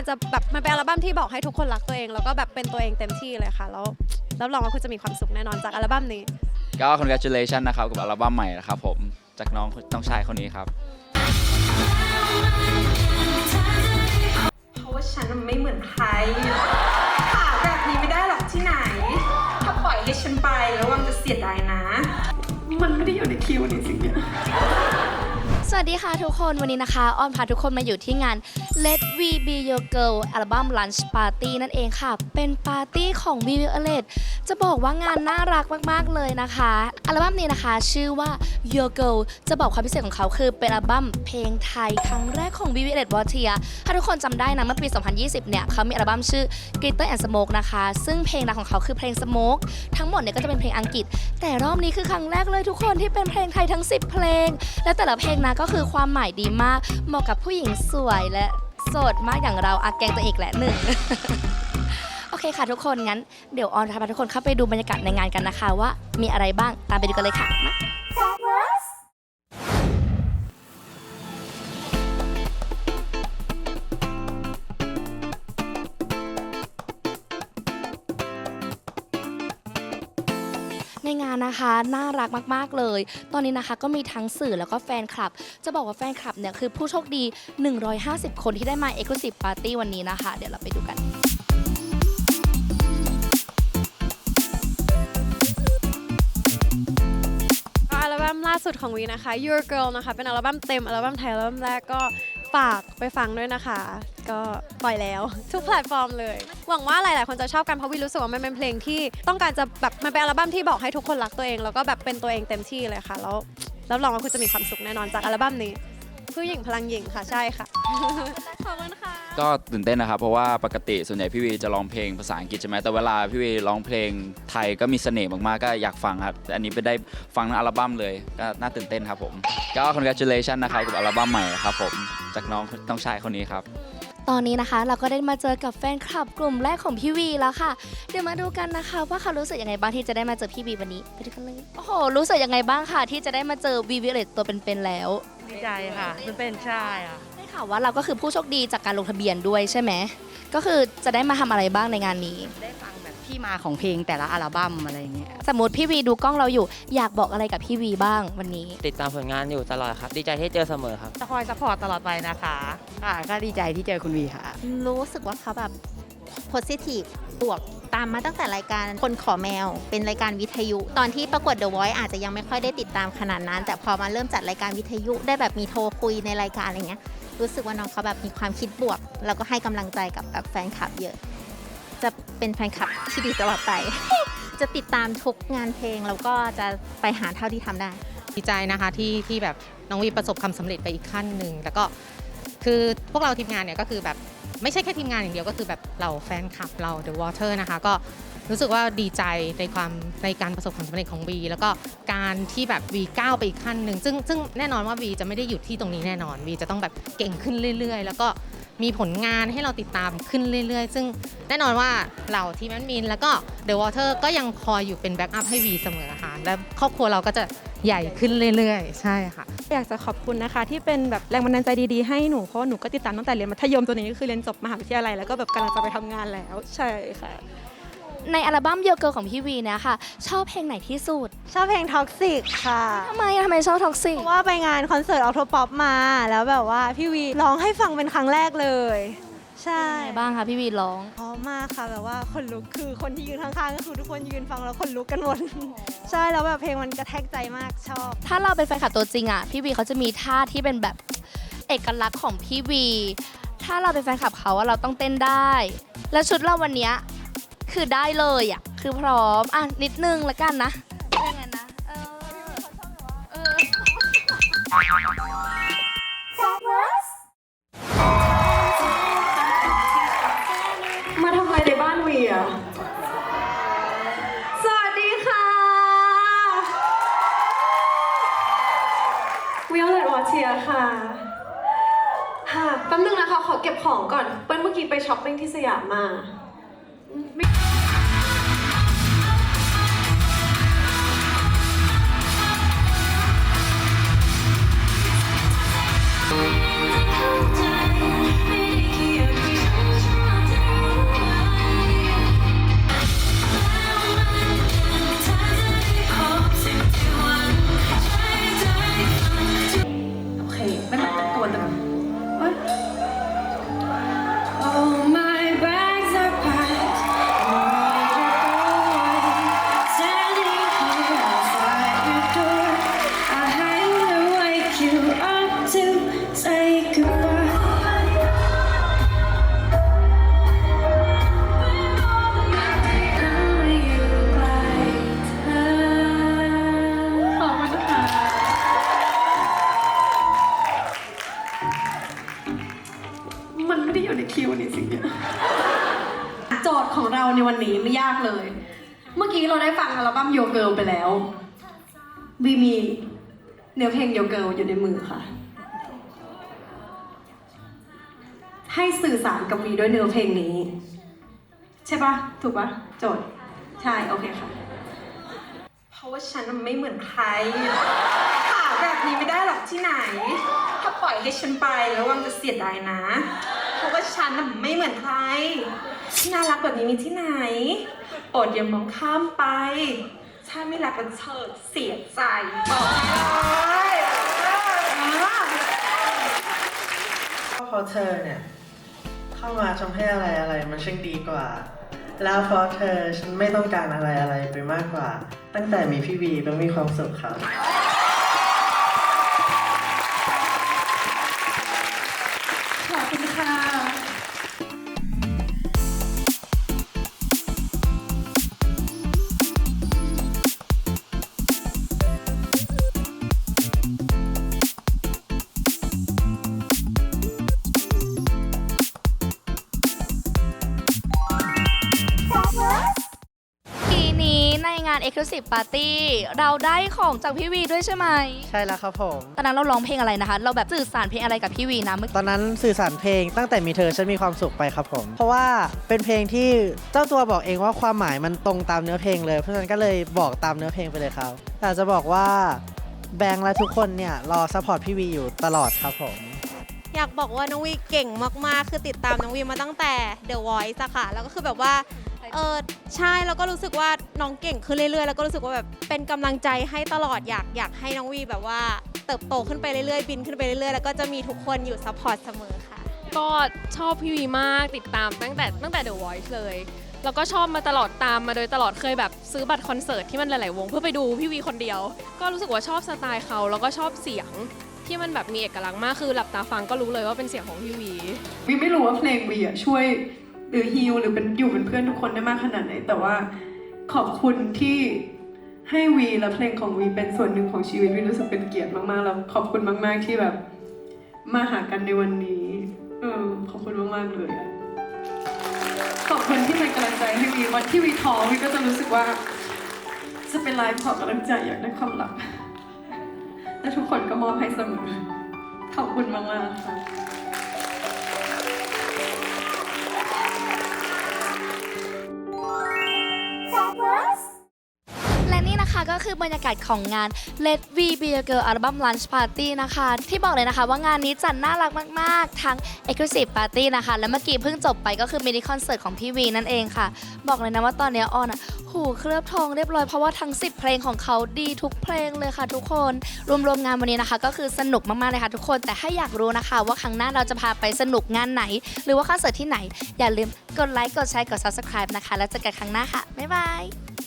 การจะแบบมันเป็นอัลบั้มที่บอกให้ทุกคนรักตัวเอง แล้วก็แบบเป็นตัวเองเต็มที่เลยค่ะ แล้วรับรองว่าคุณจะมีความสุขแน่นอนจากอัลบั้มนี้ ก็ congratulation นะครับกับอัลบั้มใหม่นะครับผมจากน้องน้องชายคนนี้ครับ เพราะว่าฉันมันไม่เหมือนใครหาแบบนี้ไม่ได้หรอกที่ไหน ถ้าปล่อยให้ฉันไประวังจะเสียดายนะ มันไม่ได้อยู่ในคิวนี่สิเนี่ยส วัสดีค่ะทุกคนวันนี้นะคะอ้อนพาทุกคนมาอยู่ที่งาน Let We Be Your Girl อัลบั้ม Lunch Party นั่นเองค่ะ เป็นปาร์ตี้ของ v i v i o l e t จะบอกว่างานน่ารักมากๆเลยนะคะ อัลบั้มนี้นะคะ ชื่อว่า Your Girl จะบอกความพิเศษของเขาคือเป็นอัลบั้มเพลงไทยครั้งแรกของ v i v i o l e t w a t i a ถ้าทุกคนจำได้นะเมื่อปี 2020 เนี่ยเขามีอัลบั้มชื่อ Glitter and Smoke นะคะ ซึ่งเพลงดังของเขาคือเพลง Smoke ทั้งหมดเนี่ยก็จะเป็นเพลงอังกฤษ แต่รอบนี้คือครั้งแรกเลยทุกคนที่เป็นเพลงไทยทั้ง 10 เพลง และแต่ละเพลงนะก็คือความหมายดีมาก เหมาะกับผู้หญิงสวยและโสดมากอย่างเราอาแกงตัวเอกแหละหนึ่ง โอเคค่ะทุกคนงั้นเดี๋ยวออนพาทุกคนเข้าไปดูบรรยากาศในงานกันนะคะ ว่ามีอะไรบ้างตามไปดูกันเลยค่ะมาในง นะคะ น่ารักมากๆเลย ตอนนี้นะคะก็มีทั้งสื่อแล้วก็แฟนคลับ จะบอกว่าแฟนคลับเนี่ยคือผู้โชคดี 150 คนที่ได้มา Exclusive Party วันนี้นะคะ เดี๋ยวเราไปดูกันอัลบั้มล่าสุดของวีนะคะ Your Girl นะคะ เป็นอัลบั้มเต็มอัลบั้มไทยอัลบั้มแรกก็ ฝากไปฟังด้วยนะคะ ก็ปล่อยแล้ว ทุกแพลตฟอร์มเลย หวังว่าหลาย ๆ คนจะชอบกันเพราะวีรู้สึกว่ามันเป็นเพลงที่ต้องการจะแบบมันเป็นอัลบั้มที่บอกให้ทุกคนรักตัวเอง แล้วก็แบบเป็นตัวเองเต็มที่เลยค่ะ แล้วรับรองว่าคุณจะมีความสุขแน่นอนจากอัลบั้มนี้ ผู้หญิงพลังหญิงค่ะใช่ค่ะ ขอบคุณค่ะ ก็ตื่นเต้นนะครับ เพราะว่าปกติส่วนใหญ่พี่วีจะร้องเพลงภาษาอังกฤษใช่ไหมแต่เวลาพี่วีร้องเพลงไทยก็มีเสน่ห์มากๆก็อยากฟังครับแต่อันนี้ไปได้ฟังทั้งอัลบั้มเลยก็น่าตื่นเต้นครับผมก็ congratulation นะครับกับอัลบั้มใหม่ครับผมจากน้องน้องชายคนนี้ครับ ตอนนี้นะคะเราก็ได้มาเจอกับแฟนคลับกลุ่มแรกของพี่วีแล้วค่ะ เดี๋ยวมาดูกันนะคะ ว่าเขารู้สึกยังไงบ้างที่จะได้มาเจอพี่วีวันนี้ไปดูกันเลย โอ้โห รู้สึกยังไงบ้างค่ะ ที่จะได้มาเจอวีวิเลตตัวเป็นๆแล้ว ดีใจค่ะมันเป็นใช่ค่ะ ได้ข่าวว่าเราก็คือผู้โชคดีจากการลงทะเบียนด้วยใช่ไหม ก็คือจะได้มาทำอะไรบ้างในงานนี้ ได้ฟังแบบที่มาของเพลงแต่ละอัลบั้มอะไรอย่างเงี้ย สมมติพี่วีดูกล้องเราอยู่ อยากบอกอะไรกับพี่วีบ้างวันนี้ ติดตามผลงานอยู่ตลอดครับ ดีใจที่เจอเสมอครับ จะคอยสปอร์ตตลอดไปนะคะ ค่ะ ก็ดีใจที่เจอคุณวีค่ะ รู้สึกว่าเขาแบบ positive บวกตามมาตั้งแต่รายการคนขอแมว เป็นรายการวิทยุ ตอนที่ประกวด The Voice อาจจะยังไม่ค่อยได้ติดตามขนาดนั้น แต่พอมาเริ่มจัดรายการวิทยุได้แบบมีโทรคุยในรายการอะไรเงี้ยรู้สึกว่าน้องเขาแบบมีความคิดบวก แล้วก็ให้กำลังใจกับแบบแฟนคลับเยอะ จะเป็นแฟนคลับที่ดีตลอดไป จะติดตามทุกงานเพลงแล้วก็จะไปหาเท่าที่ทำได้ ดีใจนะคะที่ที่แบบน้องวีประสบความสำเร็จไปอีกขั้นหนึ่งแล้วก็คือพวกเราทีมงานเนี่ยก็คือแบบ ไม่ใช่แค่ทีมงานอย่างเดียวก็คือแบบเราแฟนคลับเรา The Water นะคะ ก็รู้สึกว่าดีใจในความในการประสบความสำเร็จของวีแล้วก็การที่แบบวีก้าวไปอีกขั้นหนึ่งซึ่งซึ่งแน่นอนว่าวีจะไม่ได้หยุดที่ตรงนี้แน่นอนวีจะต้องแบบเก่งขึ้นเรื่อย ๆ แล้วก็มีผลงานให้เราติดตามขึ้นเรื่อย ๆ ซึ่งแน่นอนว่าเราทีมแอดมิน แล้วก็ The Water ก็ยังคอยอยู่เป็นแบ็กอัพให้วีเสมอค่ะและครอบครัวเราก็จะใหญ่ขึ้นเรื่อย ๆ ใช่ค่ะ อยากจะขอบคุณนะคะ ที่เป็นแบบแรงบันดาลใจดีๆให้หนูเพราะว่าหนูก็ติดตามตั้งแต่เรียนมัธยมตัวนี้ก็คือเรียนจบมหาวิทยาลัยแล้วก็แบบกำลังจะไปทำงานแล้ว ใช่ค่ะ ในอัลบั้มเย r เกิลของพี่วีเนี่ยค่ะชอบเพลงไหนที่สุดชอบเพลงท็อกซิกค่ะ ทำไมทำไมชอบท็อกซิเพราะว่าไปงานคอนเสิร์ตออโทป๊อปมา แล้วแบบว่าพี่วีร้องให้ฟังเป็นครั้งแรกเลย ใช่บ้างคะพี่วีร้องเพราะมากค่ะแบบว่าคนลุกคือคนที่ยืนข้างๆก็คือทุกคนยืนฟังแล้วคนลุกกันหมด ใช่แล้วแบบเพลงมันกระแทกใจมากชอบ ถ้าเราเป็นแฟนคลับตัวจริงอะพี่วีเขาจะมีท่าที่เป็นแบบเอกลักษณ์ของพี่วี ถ้าเราเป็นแฟนคลับเขาอะเราต้องเต้นได้ แล้วชุดเราวันเนี้ยคือได้เลยอะคือพร้อมอะนิดนึงละกันนะยังไงนะเออเออมา อเลตวอเทียค่ะค่ะแป๊บนึงนะคะขอเก็บของก่อนเปิ้ลเมื่อกี้ไปช้อปปิ้งที่สยามมา เมื่อกี้เราได้ฟังอัลบั้มโยเกิลไปแล้ว วีมีเนื้อเพลงโยเกิลอยู่ในมือค่ะ ให้สื่อสารกับวีด้วยเนื้อเพลงนี้ ใช่ปะถูกปะโจทย์ ใช่ โอเคค่ะ เพราะว่าฉันไม่เหมือนใครหาแบบนี้ไม่ได้หรอกที่ไหน ถ้าปล่อยให้ฉันไปแล้ววังจะเสียดายนะ เพราะว่าฉันน่ะไม่เหมือนใคร น่ารักแบบนี้มีที่ไหน โปรดอย่ามองข้ามไป ถ้าไม่รักกันเธอเสียใจบอกเลยพอเพราะเธอเนี่ย เข้ามาทำให้อะไรอะไรมันช่างดีกว่า แล้วเพราะเธอฉันไม่ต้องการอะไรอะไรไปมากกว่า ตั้งแต่มีพี่วีต้องมีความสุขครับ งาน Exclusive Party เราได้ของจากพี่วีด้วยใช่ไหม ใช่แล้วครับผม ตอนนั้นเราร้องเพลงอะไรนะคะ เราแบบสื่อสารเพลงอะไรกับพี่วีนะเมื่อตอนนั้นสื่อสารเพลงตั้งแต่มีเธอฉันมีความสุขไปครับผม เพราะว่าเป็นเพลงที่เจ้าตัวบอกเองว่าความหมายมันตรงตามเนื้อเพลงเลย เพราะฉะนั้นก็เลยบอกตามเนื้อเพลงไปเลยครับแต่จะบอกว่าแบงค์และทุกคนเนี่ยรอซัพพอร์ตพี่วีอยู่ตลอดครับผม อยากบอกว่าน้องวีเก่งมาก ๆ คือติดตามน้องวีมาตั้งแต่ The Voice อะค่ะ แล้วก็คือแบบว่า เออใช่แล้วก็รู้สึกว่าน้องเก่งขึ้นเรื่อยๆ แล้วก็รู้สึกว่าแบบเป็นกำลังใจให้ตลอดอยากอยากให้น้องวีแบบว่าเติบโตขึ้นไปเรื่อยๆบินขึ้นไปเรื่อยๆแล้วก็จะมีทุกคนอยู่ซัพพอร์ตเสมอค่ะ ก็ชอบพี่วีมากติดตามตั้งแต่ตั้งแต่ The Voice เลย แล้วก็ชอบมาตลอดตามมาโดยตลอดเคยแบบซื้อบัตรคอนเสิร์ตที่มันหลายๆวงเพื่อไปดูพี่วีคนเดียว ก็รู้สึกว่าชอบสไตล์เขาแล้วก็ชอบเสียงที่มันแบบมีเอกลักษณ์มากคือหลับตาฟังก็รู้เลยว่าเป็นเสียงของพี่วี วีไม่รู้ว่าเพลงวีอะช่วย หรือฮิลหรือเป็นอยู่เป็นเพื่อนทุกคนได้มากขนาดไหน แต่ว่าขอบคุณที่ให้วีและเพลงของวีเป็นส่วนหนึ่งของชีวิตวีรู้สึกเป็นเกียรติมากๆแล้วขอบคุณมาก ๆที่แบบมาหากันในวันนี้เออขอบคุณมากๆเลยอะขอบคุณที่เป็นกำลังใจให้วีวันที่วีท้อวีก็จะรู้สึกว่า จะเป็นไลฟ์ขอกำลังใจอยากได้ความรักและทุกคนก็มอบให้เสมอขอบคุณมากๆค่ะ และ นี่ะคะก็คือบรรยากาศของงาน Let We Be a Girl Album Lunch Party นะคะ ที่บอกเลยนะคะว่างานนี้จัดน่ารักมาก ๆ ทั้ง Exclusive Party นะคะ และเมื่อกี้เพิ่งจบไปก็คือมินิคอนเสิร์ตของพี่วีนั่นเองค่ะ บอกเลยนะว่าตอนนี้ออนอะหูเคลือบทองเรียบร้อยเพราะว่าทั้ง 10 เพลงของเขาดีทุกเพลงเลยค่ะทุกคน รวมๆงานวันนี้นะคะ ก็คือสนุกมากๆเลยค่ะทุกคนแต่ถ้าอยากรู้นะคะ ว่าครั้งหน้าเราจะพาไปสนุกงานไหน หรือว่าคอนเสิร์ตที่ไหน อย่าลืมกดไลค์กดแชร์กด subscribe นะคะ แล้วเจอกันครั้งหน้าค่ะบ๊ายบาย